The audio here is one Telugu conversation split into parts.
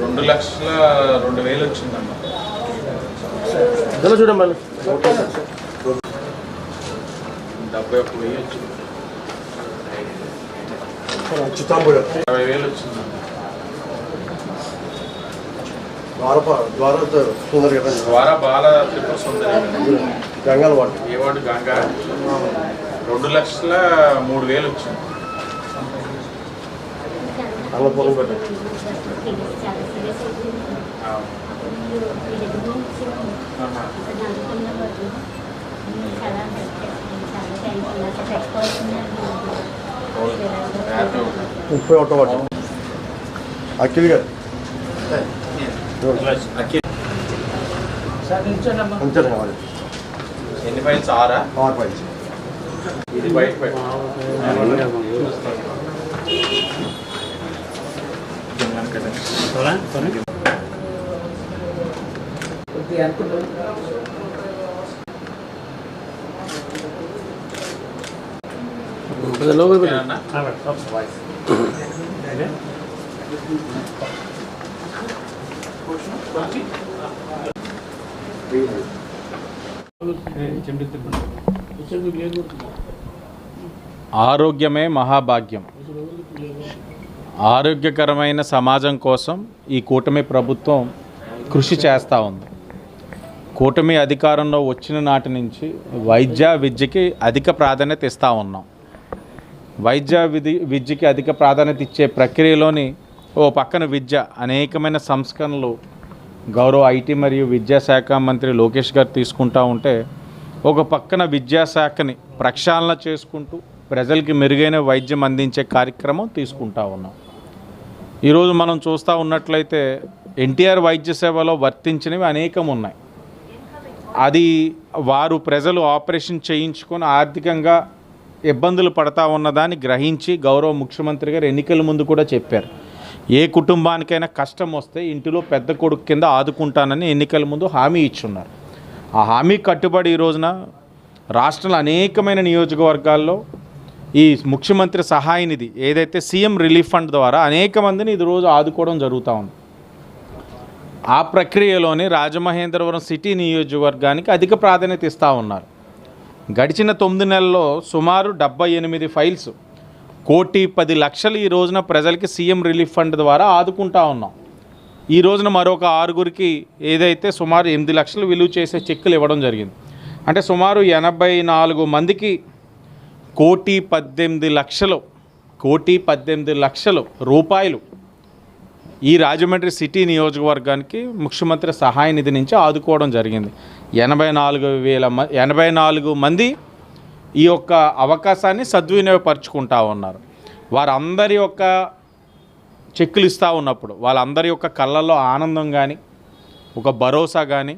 రెండు లక్షల రెండు వేలు వచ్చిందమ్మా. మళ్ళీ. డెబ్బై ఒక్క వెయ్యి వచ్చింది. అరవై వేలు వచ్చిందమ్మా. ద్వార సుందర కదా ద్వారా బాల త్రిపుర సుందరి గంగాల వాడు ఏ వార్డు గంగా. రెండు లక్షల మూడు వేలు వచ్చింది. ఆహా. హ్యాపీ ఉంటుంది. ముప్పై ఒకటో వాడు అఖిల్ గారు అంతే కావాలి ఎన్ని ఫైల్స్ ఆరా ఆరు పైకి ఇది బయట పెట్టు. తిన్నాను కదా. ఓకేనా? ఆరోగ్యమే మహాభాగ్యం ఆరోగ్యకరమైన సమాజం కోసం ఈ కూటమి ప్రభుత్వం కృషి చేస్తూ ఉంది. కూటమి అధికారంలో వచ్చిన నాటి నుంచి వైద్య విద్యకి అధిక ప్రాధాన్యత ఇస్తూ ఉన్నాం. వైద్య విధి విద్యకి అధిక ప్రాధాన్యత ఇచ్చే ప్రక్రియలోని ఓ పక్కన విద్య అనేకమైన సంస్కరణలు గౌరవ ఐటీ మరియు విద్యాశాఖ మంత్రి లోకేష్ గారు తీసుకుంటూ ఉంటే ఒక పక్కన విద్యాశాఖని ప్రక్షాళన చేసుకుంటూ ప్రజలకి మెరుగైన వైద్యం అందించే కార్యక్రమం తీసుకుంటా ఉన్నాం. ఈరోజు మనం చూస్తూ ఉన్నట్లయితే ఎన్టీఆర్ వైద్య సేవలో వర్తించినవి అనేకం ఉన్నాయి. అది వారు ప్రజలు ఆపరేషన్ చేయించుకొని ఆర్థికంగా ఇబ్బందులు పడతా ఉన్నదాన్ని గ్రహించి గౌరవ ముఖ్యమంత్రి గారు ఎన్నికల ముందు కూడా చెప్పారు. ఏ కుటుంబానికైనా కష్టం వస్తే ఇంటిలో పెద్ద కొడుకు కింద ఆదుకుంటానని ఎన్నికల ముందు హామీ ఇచ్చున్నారు. ఆ హామీ కట్టుబడి ఈ రోజున రాష్ట్రంలో అనేకమైన నియోజకవర్గాల్లో ఈ ముఖ్యమంత్రి సహాయ నిధి ఏదైతే సీఎం రిలీఫ్ ఫండ్ ద్వారా అనేక మందిని ఇది రోజు ఆదుకోవడం జరుగుతూ ఉంది. ఆ ప్రక్రియలోని రాజమహేంద్రవరం సిటీ నియోజకవర్గానికి అధిక ప్రాధాన్యత ఇస్తూ ఉన్నారు. గడిచిన తొమ్మిది నెలల్లో సుమారు డెబ్బై ఎనిమిది ఫైల్స్ కోటి పది లక్షలు ఈ రోజున ప్రజలకి సీఎం రిలీఫ్ ఫండ్ ద్వారా ఆదుకుంటా ఉన్నాం. ఈ రోజున మరొక ఆరుగురికి ఏదైతే సుమారు ఎనిమిది లక్షలు విలువ చేసే చెక్కులు ఇవ్వడం జరిగింది. అంటే సుమారు ఎనభై నాలుగు మందికి కోటి పద్దెనిమిది లక్షలు కోటి పద్దెనిమిది లక్షలు రూపాయలు ఈ రాజమండ్రి సిటీ నియోజకవర్గానికి ముఖ్యమంత్రి సహాయ నిధి నుంచి ఆదుకోవడం జరిగింది. ఎనభై నాలుగు వేల మ ఎనభై నాలుగు మంది ఈ యొక్క అవకాశాన్ని సద్వినియోగపరుచుకుంటా ఉన్నారు. వారందరి యొక్క చెక్కులు ఇస్తూ ఉన్నప్పుడు వాళ్ళందరి యొక్క కళ్ళల్లో ఆనందం కానీ ఒక భరోసా కానీ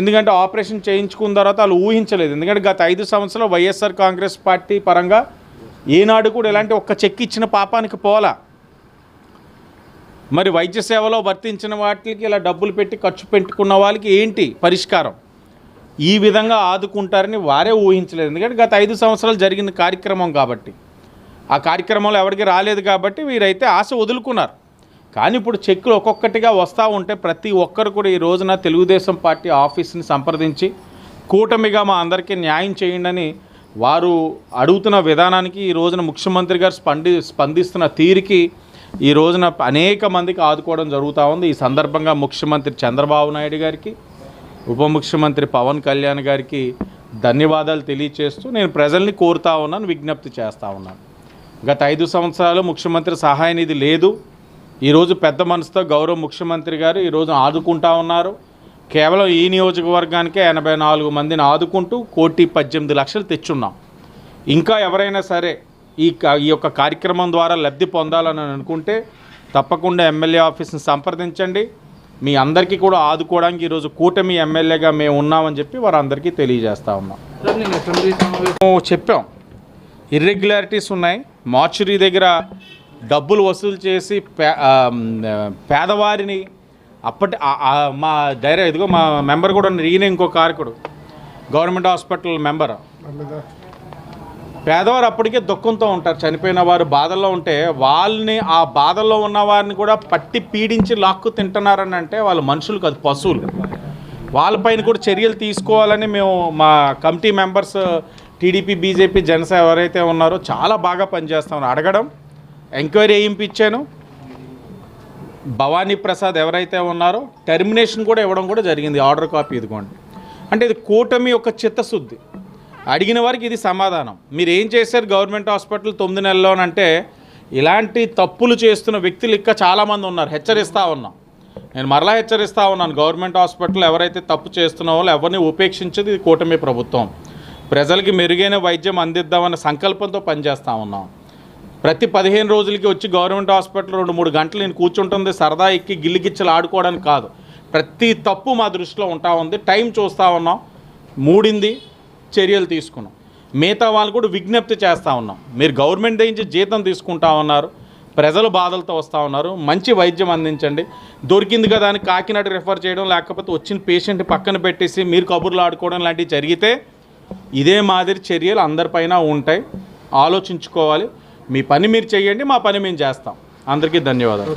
ఎందుకంటే ఆపరేషన్ చేయించుకున్న తర్వాత వాళ్ళు ఊహించలేదు. ఎందుకంటే గత ఐదు సంవత్సరాలు వైఎస్ఆర్ కాంగ్రెస్ పార్టీ పరంగా ఏనాడు కూడా ఇలాంటి ఒక్క చెక్ ఇచ్చిన పాపానికి పోలా మరి వైద్య సేవలో వర్తించిన వాటికి ఇలా డబ్బులు పెట్టి ఖర్చు పెట్టుకున్న వాళ్ళకి ఏంటి పరిష్కారం? ఈ విధంగా ఆదుకుంటారని వారే ఊహించలేదు. ఎందుకంటే గత ఐదు సంవత్సరాలు జరిగిన కార్యక్రమం కాబట్టి. ఆ కార్యక్రమంలో ఎవరికి రాలేదు కాబట్టి వీరైతే ఆశ వదులుకున్నారు. కానీ ఇప్పుడు చెక్కులు ఒక్కొక్కటిగా వస్తూ ఉంటే ప్రతి ఒక్కరు కూడా ఈ రోజున తెలుగుదేశం పార్టీ ఆఫీస్ని సంప్రదించి కూటమిగా మా అందరికీ న్యాయం చేయండి అని వారు అడుగుతున్న విధానానికి ఈ రోజున ముఖ్యమంత్రి గారు స్పంది స్పందిస్తున్న తీరికి ఈ రోజున అనేక మందికి ఆదుకోవడం జరుగుతూ ఉంది. ఈ సందర్భంగా ముఖ్యమంత్రి చంద్రబాబు నాయుడు గారికి ఉప ముఖ్యమంత్రి పవన్ కళ్యాణ్ గారికి ధన్యవాదాలు తెలియచేస్తూ నేను ప్రజల్ని కోరుతా ఉన్నాను విజ్ఞప్తి చేస్తూ ఉన్నాను. గత ఐదు సంవత్సరాలు ముఖ్యమంత్రి సహాయ నిధి లేదు. ఈరోజు పెద్ద మనసుతో గౌరవ ముఖ్యమంత్రి గారు ఈరోజు ఆదుకుంటా ఉన్నారు. కేవలం ఈ నియోజకవర్గానికే ఎనభై నాలుగు మందిని ఆదుకుంటూ కోటి పద్దెనిమిది లక్షలు తెచ్చున్నాం. ఇంకా ఎవరైనా సరే ఈ ఈ యొక్క కార్యక్రమం ద్వారా లబ్ధి పొందాలని అనుకుంటే తప్పకుండా ఎమ్మెల్యే ఆఫీస్ని సంప్రదించండి. మీ అందరికీ కూడా ఆదుకోవడానికి ఈరోజు కూటమి ఎమ్మెల్యేగా మేము ఉన్నామని చెప్పి వారందరికీ తెలియజేస్తా ఉన్నాం. చెప్పాం. ఇర్రెగ్యులారిటీస్ ఉన్నాయి. మార్చురీ దగ్గర డబ్బులు వసూలు చేసి పేదవారిని అప్పటి మా డైరెక్ట్ ఇదిగో మా మెంబర్ కూడా ఉన్నారు. ఈయన ఇంకో కారకుడు. Government hospital member. పేదవారు అప్పటికే దుఃఖంతో ఉంటారు. చనిపోయిన వారు బాధల్లో ఉంటే వాళ్ళని ఆ బాధల్లో ఉన్న వారిని కూడా పట్టి పీడించి లాక్కు తింటున్నారని అంటే వాళ్ళ మనుషులు కాదు పశువులు. వాళ్ళపైన కూడా చర్యలు తీసుకోవాలని మేము మా committee members TDP BJP Janasena ఎవరైతే ఉన్నారో చాలా బాగా పనిచేస్తామని అడగడం ఎంక్వైరీ వేయింపించాను భవానీ ప్రసాద్ ఎవరైతే ఉన్నారో టెర్మినేషన్ కూడా ఇవ్వడం కూడా జరిగింది ఆర్డర్ కాపీ ఇదిగోండి. అంటే ఇది కూటమి యొక్క చిత్తశుద్ధి. అడిగిన వారికి ఇది సమాధానం. మీరు ఏం చేశారు గవర్నమెంట్ హాస్పిటల్ తొమ్మిది నెలలోనంటే ఇలాంటి తప్పులు చేస్తున్న వ్యక్తులు ఇంకా చాలామంది ఉన్నారు హెచ్చరిస్తూ ఉన్నాం. నేను మరలా హెచ్చరిస్తూ ఉన్నాను గవర్నమెంట్ హాస్పిటల్ ఎవరైతే తప్పు చేస్తున్న వాళ్ళు ఎవరిని ఉపేక్షించదు ఇది కూటమి ప్రభుత్వం. ప్రజలకి మెరుగైన వైద్యం అందిద్దామన్న సంకల్పంతో పనిచేస్తూ ఉన్నాం. ప్రతి పదిహేను రోజులకి వచ్చి గవర్నమెంట్ హాస్పిటల్ రెండు మూడు గంటలు నేను కూర్చుంటుంది సరదా ఎక్కి గిల్లిగిచ్చలు ఆడుకోవడానికి కాదు. ప్రతి తప్పు మా దృష్టిలో ఉంటా ఉంది. టైం చూస్తూ ఉన్నాం. మూడింది చర్యలు తీసుకున్నాం. మిగతా వాళ్ళు కూడా విజ్ఞప్తి చేస్తూ ఉన్నాం. మీరు గవర్నమెంట్ నుంచి జీతం తీసుకుంటా ఉన్నారు. ప్రజలు బాధలతో వస్తూ ఉన్నారు. మంచి వైద్యం అందించండి. దొరికింది కదా అని కాకినాడ రిఫర్ చేయడం లేకపోతే వచ్చిన పేషెంట్ పక్కన పెట్టేసి మీరు కబుర్లు ఆడుకోవడం లాంటివి జరిగితే ఇదే మాదిరి చర్యలు అందరిపైన ఉంటాయి. ఆలోచించుకోవాలి. మీ పని మీరు చేయండి మా పని మేము చేస్తాం. అందరికీ ధన్యవాదాలు.